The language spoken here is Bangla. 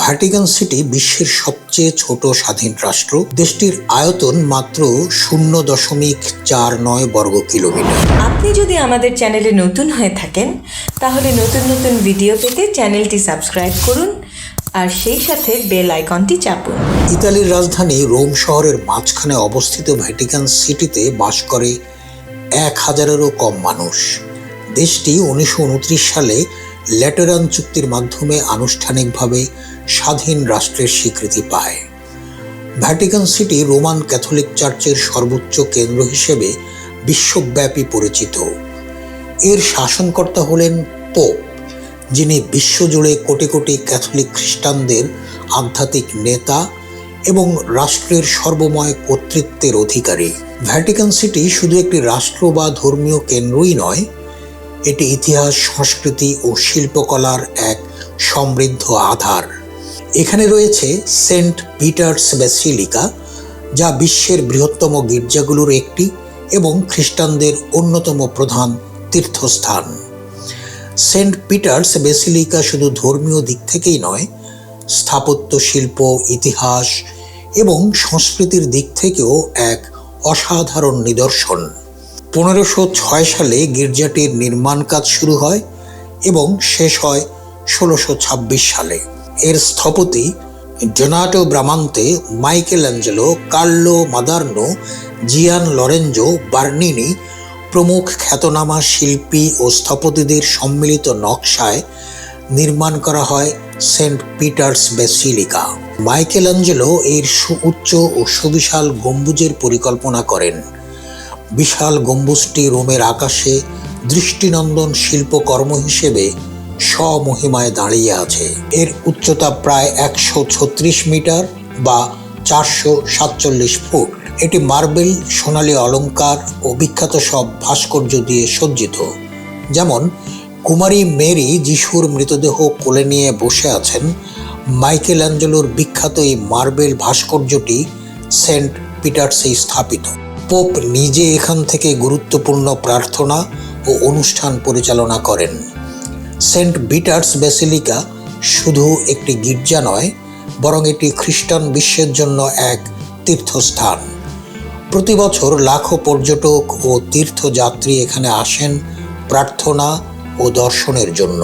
ভ্যাটিকান সিটি বিশ্বের সবচেয়ে ছোট স্বাধীন রাষ্ট্র। দেশটির আয়তন মাত্র শূন্য দশমিক চার নয় বর্গ কিলোমিটার। আপনি যদি আমাদের চ্যানেলে নতুন হয়ে থাকেন তাহলে নতুন নতুন ভিডিও পেতে চ্যানেলটি সাবস্ক্রাইব করুন আর সেই সাথে বেল আইকনটি চাপুন। ইতালির রাজধানী রোম শহরের মাঝখানে অবস্থিত ভ্যাটিকান সিটিতে বাস করে এক হাজারেরও কম মানুষ। দেশটি উনিশশো উনত্রিশ সালে ল্যাটেরান চুক্তির মাধ্যমে আনুষ্ঠানিকভাবে স্বাধীন রাষ্ট্রের স্বীকৃতি পায়। ভ্যাটিকান সিটি রোমান ক্যাথলিক চার্চের সর্বোচ্চ কেন্দ্র হিসেবে বিশ্বব্যাপী পরিচিত। এর শাসনকর্তা হলেন পোপ যিনি বিশ্বজুড়ে কোটি কোটি ক্যাথলিক খ্রিস্টানদের আধ্যাত্মিক নেতা এবং রাষ্ট্রের সর্বময় কর্তৃত্বের অধিকারী। ভ্যাটিকান সিটি শুধু একটি রাষ্ট্র বা ধর্মীয় কেন্দ্রই নয়, এটি ইতিহাস, সংস্কৃতি ও শিল্পকলার এক সমৃদ্ধ আধার। এখানে রয়েছে সেন্ট পিটার্স ব্যাসিলিকা যা বিশ্বের বৃহত্তম গির্জাগুলোর একটি এবং খ্রিস্টানদের অন্যতম প্রধান তীর্থস্থান। সেন্ট পিটার্স বেসিলিকা শুধু ধর্মীয় দিক থেকেই নয়, স্থাপত্য, শিল্প, ইতিহাস এবং সংস্কৃতির দিক থেকেও এক অসাধারণ নিদর্শন। পনেরোশো ছয় সালে গির্জাটির নির্মাণ কাজ শুরু হয় এবং শেষ হয় ষোলোশো ছাব্বিশ সালে। এর স্থপতি Donato Bramante Michelangelo Carlo Maderno, Gian Lorenzo, Bernini প্রমুখ খ্যাতনামা শিল্পী ও স্থপতিদের সম্মিলিত নকশায় নির্মাণ করা হয় Saint Peter's basilica. Michelangelo এর সুউচ্চ ও সুবিশাল গম্বুজের পরিকল্পনা করেন। বিশাল গম্বুজটি রোমের আকাশে দৃষ্টিনন্দন শিল্পকর্ম হিসেবে স্বমহিমায় দাঁড়িয়ে আছে। এর উচ্চতা প্রায় একশো ছত্রিশ মিটার বা চারশো সাতচল্লিশ ফুট। এটি মার্বেল, সোনালী অলংকার ও বিখ্যাত সব ভাস্কর্য দিয়ে সজ্জিত। যেমন, কুমারী মেরি যিশুর মৃতদেহ কোলে নিয়ে বসে আছেন মাইকেল অ্যাঞ্জেলোর বিখ্যাত এই মার্বেল ভাস্কর্যটি সেন্ট পিটার্সেই স্থাপিত। পোপ নিজে এখান থেকে গুরুত্বপূর্ণ প্রার্থনা ও অনুষ্ঠান পরিচালনা করেন। সেন্ট বিটার্স বেসিলিকা শুধু একটি গির্জা নয়, বরং এটি খ্রিস্টান বিশ্বের জন্য এক তীর্থস্থান। প্রতি বছর লাখো পর্যটক ও তীর্থযাত্রী এখানে আসেন প্রার্থনা ও দর্শনের জন্য।